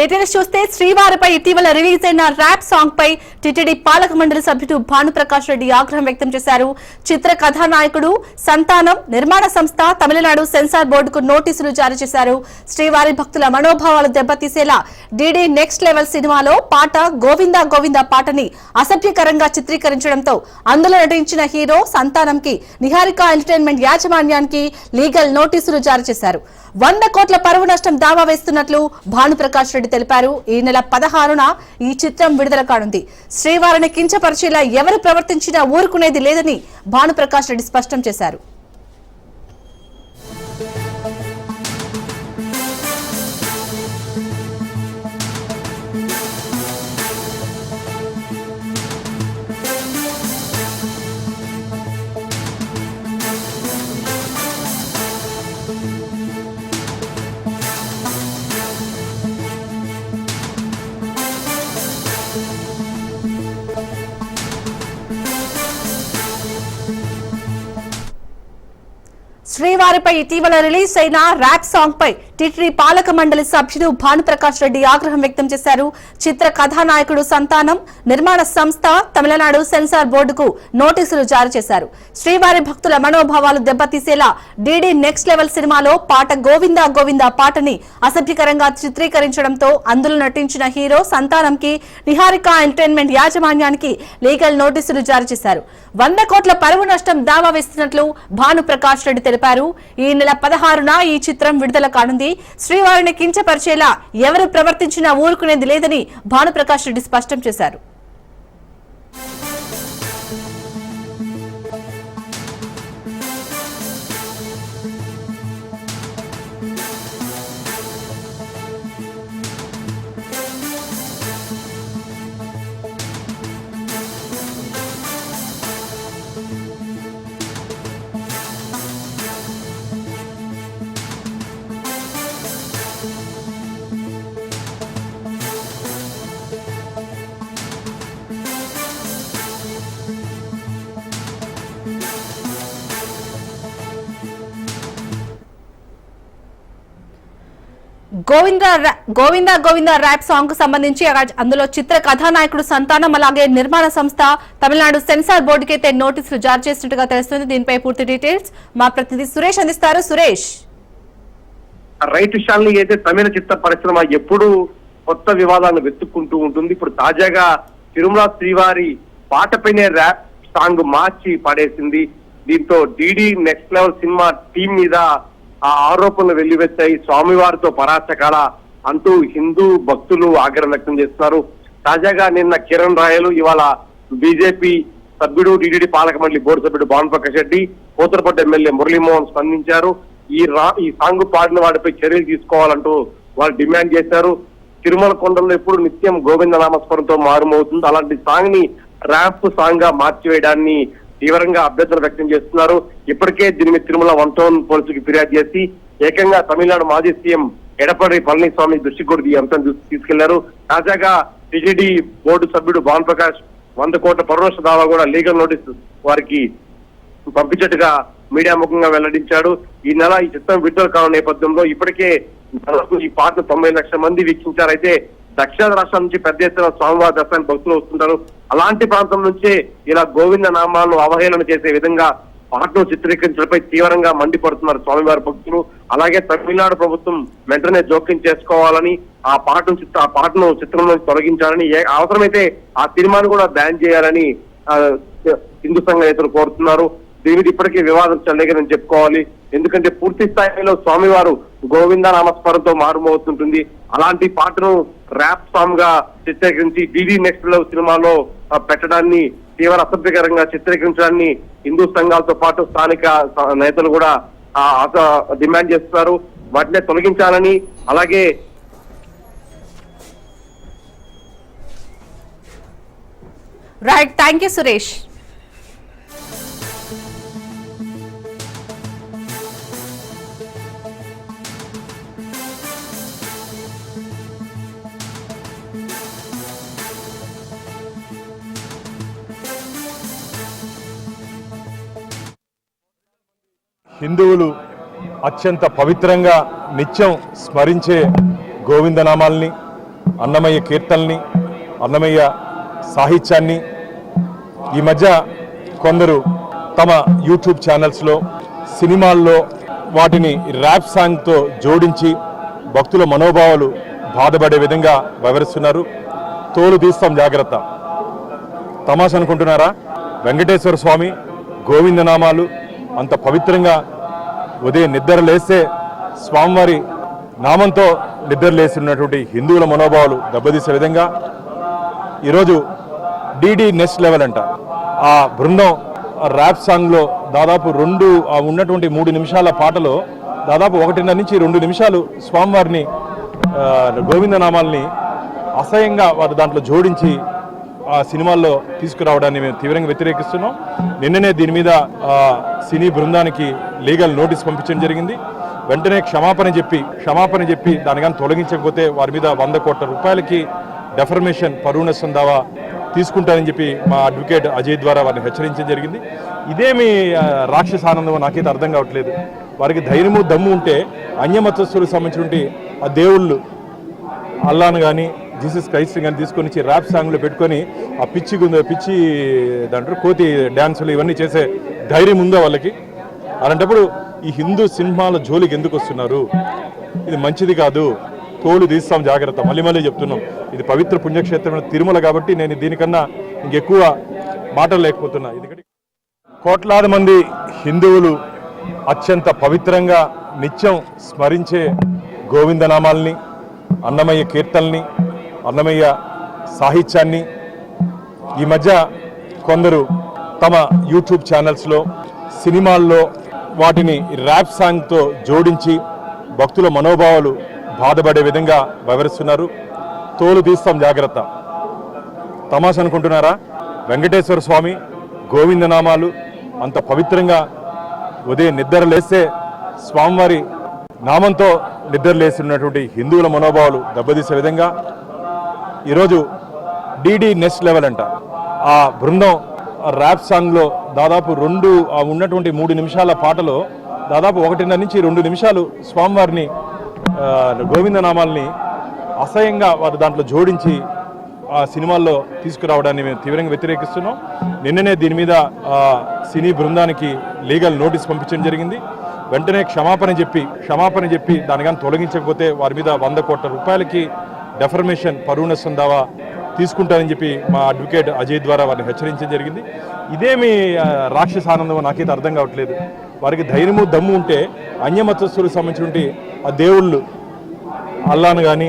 Latest చూస్తే శ్రీవారిపై ఇటీవల release అయిన ర్యాప్ సాంగ్ పై టిటిడి పాలక మండలి సభ్యుడు భానుప్రకాష్ రెడ్డి ఆగ్రహం వ్యక్తం చేశారు. చిత్ర కథానాయకుడు సంతానం నిర్మాణ సంస్థ తమిళనాడు సెన్సార్ బోర్డుకు నోటీసులు జారీ చేశారు. శ్రీవారి భక్తుల మనోభావాలు దెబ్బతీసేలా డీడీ నెక్స్ట్ లెవెల్ సినిమాలో పాట గోవిందా గోవిందా పాటని అసభ్యకరంగా చిత్రీకరించడంతో అందులో నటించిన హీరో సంతానంకి నిహారిక ఎంటర్టైన్మెంట్ యాజమాన్యానికి లీగల్ నోటీసులు జారీ చేశారు. వంద కోట్ల పరువు నష్టం దావా వేస్తున్నట్లు భానుప్రకాష్ రెడ్డి తెలిపారు. ఈ నెల పదహారున ఈ చిత్రం విడుదల కానుంది. శ్రీవారిని కించపరిచేలా ఎవరు ప్రవర్తించినా ఊరుకునేది లేదని భానుప్రకాష్ రెడ్డి స్పష్టం చేశారు. శ్రీవారిపై ఇటీవల రిలీజ్ అయిన ర్యాప్ సాంగ్ పై టిటిడి పాలక మండలి సభ్యుడు భానుప్రకాష్ రెడ్డి ఆగ్రహం వ్యక్తం చేశారు. చిత్ర కథానాయకుడు సంతానం నిర్మాణ సంస్థ తమిళనాడు సెన్సార్ బోర్డుకు నోటీసులు జారీ చేశారు. శ్రీవారి భక్తుల మనోభావాలు దెబ్బతీసేలా డీడీ నెక్స్ట్ లెవెల్ సినిమాలో పాట గోవిందా గోవిందా పాటని అసభ్యకరంగా చిత్రీకరించడంతో అందులో నటించిన హీరో సంతానంకి నిహారిక ఎంటర్టైన్మెంట్ యాజమాన్యానికి లీగల్ నోటీసులు జారీ చేశారు. వంద కోట్ల పరువు నష్టం దావా వేస్తున్నట్లు భానుప్రకాష్ రెడ్డి తెలిపారు. ఈ నెల పదహారున ఈ చిత్రం విడుదల కానుంది. శ్రీవారిని కించపరిచేలా ఎవరు ప్రవర్తించినా ఊరుకునేది లేదని భానుప్రకాష్ రెడ్డి స్పష్టం చేశారు. గోవింద గోవింద గోవింద ర్యాప్ సాంగ్కు సంబంధించి అందులో చిత్ర కథానాయకుడు సంతానం అలాగే నిర్మాణ సంస్థ తమిళనాడు సెన్సార్ బోర్డుకి అయితే నోటీసులు జారీ చేసినట్టుగా తెలుస్తుంది. దీనిపై పూర్తి డీటెయిల్స్ మా ప్రతినిధి సురేష్ అందిస్తారు. సురేష్. రైట్ విషయాల్ని అయితే తమిళ చిత్ర పరిశ్రమ ఎప్పుడు కొత్త వివాదాలను వెతుక్కుంటూ ఉంటుంది. ఇప్పుడు తాజాగా తిరుమల శ్రీవారి పాటపైనే ర్యాప్ సాంగ్ మార్చి పాడేసింది. దీంతో DD next level cinema team మీద ఆ ఆరోపణలు వెల్లివెత్తాయి. స్వామివారితో పరాచకాల అంటూ హిందూ భక్తులు ఆగ్రహం వ్యక్తం చేస్తున్నారు. తాజాగా నిన్న కిరణ్ రాయలు ఇవాళ బీజేపీ సభ్యుడు టీడీడీ పాలక మండలి బోర్డు సభ్యుడు భాను ప్రకాష్ రెడ్డి కోతరపట్టు ఎమ్మెల్యే మురళీమోహన్ స్పందించారు. ఈ రా ఈ సాంగ్ పాడిన వాడిపై చర్యలు తీసుకోవాలంటూ వాళ్ళు డిమాండ్ చేశారు. తిరుమల కొండల్లో ఎప్పుడు నిత్యం గోవింద నామస్మరణతో మారుమవుతుంది. అలాంటి సాంగ్ని ర్యాంప్ సాంగ్గా మార్చివేయడాన్ని తీవ్రంగా అభ్యర్థన వ్యక్తం చేస్తున్నారు. ఇప్పటికే దీని మీద తిరుమల వన్ టౌన్ పోలీసులకు ఫిర్యాదు చేసి ఏకంగా తమిళనాడు మాజీ సీఎం ఎడపడి పళనిస్వామి దృష్టి కూడా ఈ అంశం తీసుకెళ్ళారు. తాజాగా టిటిడి బోర్డు సభ్యుడు భాను ప్రకాష్ వంద కోట్ల పరోక్ష దావా కూడా లీగల్ నోటీస్ వారికి పంపించట్టుగా మీడియా ముఖంగా వెల్లడించాడు. ఈ నెల ఈ చిత్రం విడుదల కావడం నేపథ్యంలో ఇప్పటికే ఈ పాటను తొంభై లక్షల మంది వీక్షించారైతే దక్షిణ రాష్ట్రం నుంచి పెద్ద ఎత్తున స్వామివారి దర్శనానికి భక్తులు వస్తుంటారు. అలాంటి ప్రాంతం నుంచే ఇలా గోవింద నామాలను అవహేళన చేసే విధంగా పాటను చిత్రీకరించడంపై తీవ్రంగా మండిపడుతున్నారు స్వామివారి భక్తులు. అలాగే తమిళనాడు ప్రభుత్వం వెంటనే జోక్యం చేసుకోవాలని ఆ పాటను చిత్ర ఆ పాటను చిత్రంలో తొలగించాలని ఏ అవసరమైతే ఆ సినిమాను కూడా బ్యాన్ చేయాలని హిందూ సంఘ నేతలు కోరుతున్నారు. దీనికి ఇప్పటికీ వివాదం చెల్లగని చెప్పుకోవాలి. ఎందుకంటే పూర్తి స్థాయిలో స్వామివారు గోవింద నామస్మరంతో మారుమవుతుంటుంది అలాంటి పాటను ర్యాప్ సాంగ్గా చిత్రీకరించి డిడి నెక్స్ట్ లవ్ సినిమాలో పెట్టడాన్ని తీవ్ర అసభ్యకరంగా చిత్రీకరించడాన్ని హిందూ సంఘాలతో పాటు స్థానిక నేతలు కూడా డిమాండ్ చేస్తున్నారు. వాటిని తొలగించాలని అలాగే రైట్ థ్యాంక్ యూ సురేష్ హిందువులు అత్యంత పవిత్రంగా నిత్యం స్మరించే గోవిందనామాల్ని అన్నమయ్య కీర్తనల్ని అన్నమయ్య సాహిత్యాన్ని ఈ మధ్య కొందరు తమ యూట్యూబ్ ఛానల్స్లో సినిమాల్లో వాటిని ర్యాప్ సాంగ్తో జోడించి భక్తుల మనోభావాలు బాధపడే విధంగా వివరిస్తున్నారు. తోలు తీస్తాం జాగ్రత్త. తమాష అనుకుంటున్నారా? వెంకటేశ్వర స్వామి గోవిందనామాలు అంత పవిత్రంగా ఉదయం నిద్ర లేస్తే స్వామివారి నామంతో నిద్ర లేస్తున్నటువంటి హిందువుల మనోభావాలు దెబ్బతీసే విధంగా ఈరోజు డిడి నెక్స్ట్ లెవెల్ అంట. ఆ బృందం ర్యాప్ సాంగ్లో దాదాపు రెండు ఆ ఉన్నటువంటి మూడు నిమిషాల పాటలో దాదాపు ఒకటిన్నర నుంచి రెండు నిమిషాలు స్వామివారిని గోవిందనామాల్ని అసహ్యంగా వారు దాంట్లో జోడించి ఆ సినిమాల్లో తీసుకురావడాన్ని మేము తీవ్రంగా వ్యతిరేకిస్తున్నాం. నిన్ననే దీని మీద సినీ బృందానికి లీగల్ నోటీస్ పంపించడం జరిగింది. వెంటనే క్షమాపణ చెప్పి క్షమాపణ చెప్పి దాని కానీ తొలగించకపోతే వారి మీద వంద కోట్ల రూపాయలకి డెఫర్మేషన్ పరువునష్టం దావా తీసుకుంటారని చెప్పి మా అడ్వకేట్ అజయ్ ద్వారా వారిని హెచ్చరించడం జరిగింది. ఇదేమి రాక్షస ఆనందం నాకైతే అర్థం కావట్లేదు. వారికి ధైర్యము దమ్ము ఉంటే అన్యమతస్తులకు సంబంధించినటువంటి ఆ దేవుళ్ళు అల్లాను కానీ జీసస్ క్రైస్ట్ అని తీసుకొని వచ్చి ర్యాప్ సాంగ్లో పెట్టుకొని ఆ పిచ్చి పిచ్చి దాంట్లో కోతి డ్యాన్సులు ఇవన్నీ చేసే ధైర్యం ఉందా వాళ్ళకి? అలాంటప్పుడు ఈ హిందూ సినిమాల జోలికి ఎందుకు వస్తున్నారు? ఇది మంచిది కాదు. తోలు తీస్తాం జాగ్రత్త. మళ్ళీ మళ్ళీ చెప్తున్నాం. ఇది పవిత్ర పుణ్యక్షేత్రమైన తిరుమల కాబట్టి నేను దీనికన్నా ఇంకెక్కువ మాటలు లేకపోతున్నా. ఎందుకంటే కోట్లాది మంది హిందువులు అత్యంత పవిత్రంగా నిత్యం స్మరించే గోవిందనామాల్ని అన్నమయ్య కీర్తనల్ని అన్నమయ్య సాహిత్యాన్ని ఈ మధ్య కొందరు తమ యూట్యూబ్ ఛానల్స్లో సినిమాల్లో వాటిని ర్యాప్ సాంగ్తో జోడించి భక్తుల మనోభావాలు బాధపడే విధంగా వివరిస్తున్నారు. తోలు తీస్తాం జాగ్రత్త. తమాష అనుకుంటున్నారా? వెంకటేశ్వర స్వామి గోవిందనామాలు అంత పవిత్రంగా ఉదయం నిద్ర లేస్తే స్వామివారి నామంతో నిద్ర లేస్తున్నటువంటి హిందువుల మనోభావాలు దెబ్బతీసే విధంగా ఈరోజు డీడీ నెక్స్ట్ లెవెల్ అంట. ఆ బృందం ర్యాప్ సాంగ్లో దాదాపు రెండు ఉన్నటువంటి మూడు నిమిషాల పాటలో దాదాపు ఒకటిన్నర నుంచి రెండు నిమిషాలు స్వామివారిని గోవిందనామాల్ని అసహ్యంగా వారు దాంట్లో జోడించి ఆ సినిమాల్లో తీసుకురావడాన్ని మేము తీవ్రంగా వ్యతిరేకిస్తున్నాం. నిన్ననే దీని మీద సినీ బృందానికి లీగల్ నోటీస్ పంపించడం జరిగింది. వెంటనే క్షమాపణ చెప్పి క్షమాపణ చెప్పి దానికని తొలగించకపోతే వారి మీద వంద కోట్ల రూపాయలకి డెఫర్మేషన్ పరువు నష్టం దావా తీసుకుంటారని చెప్పి మా అడ్వకేట్ అజయ్ ద్వారా వారిని హెచ్చరించడం జరిగింది. ఇదేమి రాక్షస ఆనందం నాకైతే అర్థం కావట్లేదు. వారికి ధైర్యము దమ్ము ఉంటే అన్యమతస్తులకు సంబంధించినటువంటి ఆ దేవుళ్ళు అల్లాను కానీ